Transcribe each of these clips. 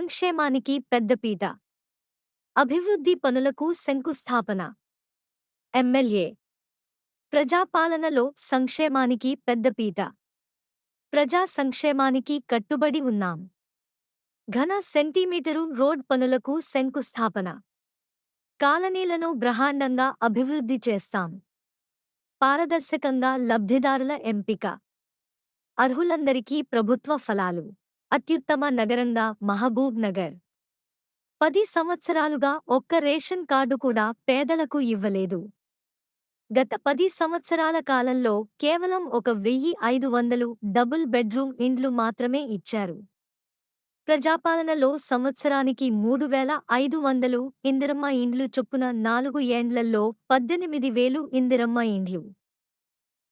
సంక్షేమానికి పెద్దపీట అభివృద్ధి పనులకు శంకుస్థాపన. ఎమ్మెల్యే. ప్రజాపాలనలో సంక్షేమానికి పెద్దపీట ప్రజా సంక్షేమానికి కట్టుబడి ఉన్నాం. ఘన సెంటీమీటరు రోడ్ పనులకు శంకుస్థాపన. కాలనీలను బ్రహాండంగా అభివృద్ధి చేస్తాం. పారదర్శకంగా లబ్ధిదారుల ఎంపిక. అర్హులందరికీ ప్రభుత్వ ఫలాలు. అత్యుత్తమ నగరంగా మహబూబ్ నగర్. పది సంవత్సరాలుగా ఒక్క రేషన్ కార్డు కూడా పేదలకు ఇవ్వలేదు. గత పది సంవత్సరాల కాలంలో కేవలం ఒక వెయ్యి ఐదు వందలు డబుల్ బెడ్రూమ్ ఇండ్లు మాత్రమే ఇచ్చారు. ప్రజాపాలనలో సంవత్సరానికి మూడు వేల ఐదు వందలు ఇందిరమ్మ ఇండ్లు చొప్పున నాలుగు ఏండ్లల్లో పద్దెనిమిది వేలు ఇందిరమ్మ ఇండ్లు.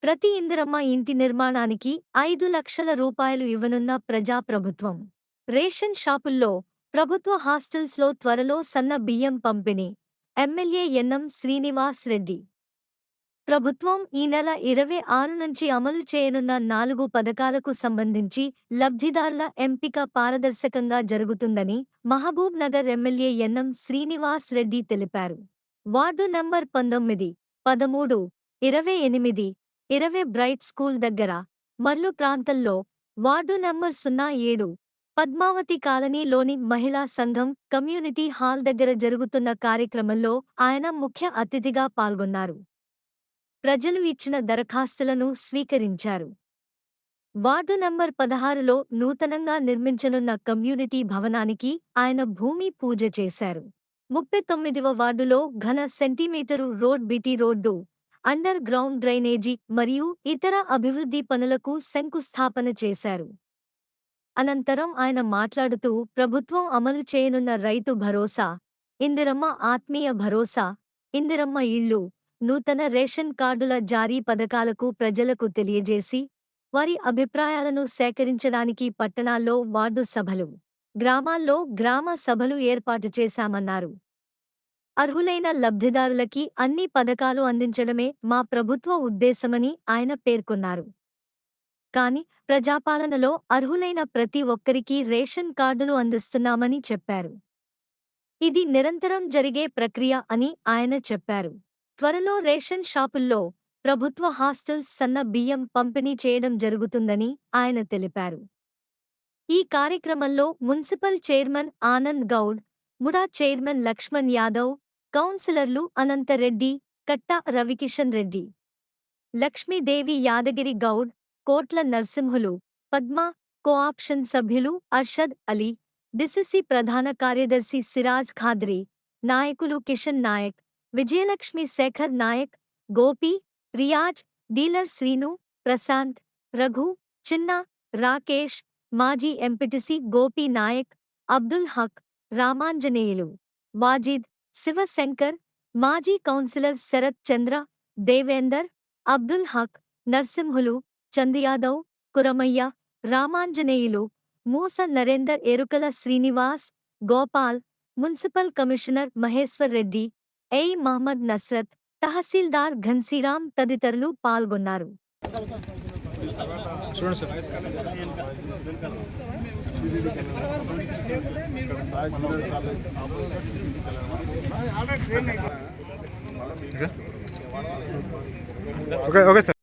ప్రతి ఇందిరమ్మ ఇంటి నిర్మాణానికి ఐదు లక్షల రూపాయలు ఇవ్వనున్న ప్రజాప్రభుత్వం. రేషన్ షాపుల్లో ప్రభుత్వ హాస్టల్స్లో త్వరలో సన్న బియ్యం పంపిణీ. MLA NM Srinivas Reddy. ప్రభుత్వం ఈ నెల ఇరవై ఆరు నుంచి అమలు చేయనున్న నాలుగు పథకాలకు సంబంధించి లబ్ధిదారుల ఎంపిక పారదర్శకంగా జరుగుతుందని Mahabubnagar MLA NM Srinivas Reddy తెలిపారు. వార్డు నంబర్ పంతొమ్మిది పదమూడు ఇరవై ఎనిమిది ఇరవై బ్రైట్ స్కూల్ దగ్గర మర్లు ప్రాంతంలో వార్డు నంబర్ సున్నా ఏడు పద్మావతి కాలనీలోని మహిళా సంఘం కమ్యూనిటీ హాల్ దగ్గర జరుగుతున్న కార్యక్రమంలో ఆయన ముఖ్య అతిథిగా పాల్గొన్నారు. ప్రజలు ఇచ్చిన దరఖాస్తులను స్వీకరించారు. వార్డు నంబర్ పదహారులో నూతనంగా నిర్మించనున్న కమ్యూనిటీ భవనానికి ఆయన భూమి పూజ చేశారు. ముప్పై తొమ్మిదివ వార్డులో ఘన centimetre road BT road underground drainage మరియు ఇతర అభివృద్ధి పనులకు శంకుస్థాపన చేశారు. అనంతరం ఆయన మాట్లాడుతూ ప్రభుత్వం అమలు చేయనున్న రైతు భరోసా ఇందిరమ్మ ఆత్మీయ భరోసా ఇందిరమ్మ ఇళ్ళు నూతన రేషన్ కార్డుల జారీ పథకాలకు ప్రజలకు తెలియజేసి వారి అభిప్రాయాలను సేకరించడానికి పట్టణాల్లో వార్డు సభలు గ్రామాల్లో గ్రామ సభలు ఏర్పాటు చేశామన్నారు. అర్హులైన లబ్ధిదారులకి అన్ని పథకాలు అందించడమే మా ప్రభుత్వ ఉద్దేశమని ఆయన పేర్కొన్నారు. కాని ప్రజాపాలనలో అర్హులైన ప్రతి ఒక్కరికీ రేషన్ కార్డులు అందిస్తున్నామని చెప్పారు. ఇది నిరంతరం జరిగే ప్రక్రియ అని ఆయన చెప్పారు. త్వరలో రేషన్ షాపుల్లో ప్రభుత్వ హాస్టల్స్ సన్న బియ్యం పంపిణీ చేయడం జరుగుతుందని ఆయన తెలిపారు. ఈ కార్యక్రమంలో municipal chairman Anand Goud MUDA chairman Laxman Yadav కౌన్సిలర్లు అనంతరెడ్డి కట్టా రవికిషన్ రెడ్డి లక్ష్మీదేవి యాదగిరి గౌడ్ కోట్ల నర్సింహులు పద్మ కోఆప్షన్ సభ్యులు అర్షద్ అలీ డిసిసి ప్రధాన కార్యదర్శి సిరాజ్ ఖాద్రి నాయకులు కిషన్ నాయక్ విజయలక్ష్మి శేఖర్ నాయక్ గోపి రియాజ్ డీలర్ శ్రీను ప్రశాంత్ రఘు చిన్న రాకేష్ మాజీ ఎంపిటిసి గోపి నాయక్ అబ్దుల్ హక్ రామాంజనేయులు వాజిద్ శివశంకర్ మాజీ councillor Sharath Chandra Devender Abdul Haq Narsimhulu Chandiyadav Kuramaiah Ramanjaneyulu Moosa Narender Erukala Srinivas Gopal municipal commissioner Maheshwar Reddy A Mohammed Nusrath tahsildar Ghansiram తదితరులు పాల్గొన్నారు. చూడండి sir ఓకే ఓకే సార్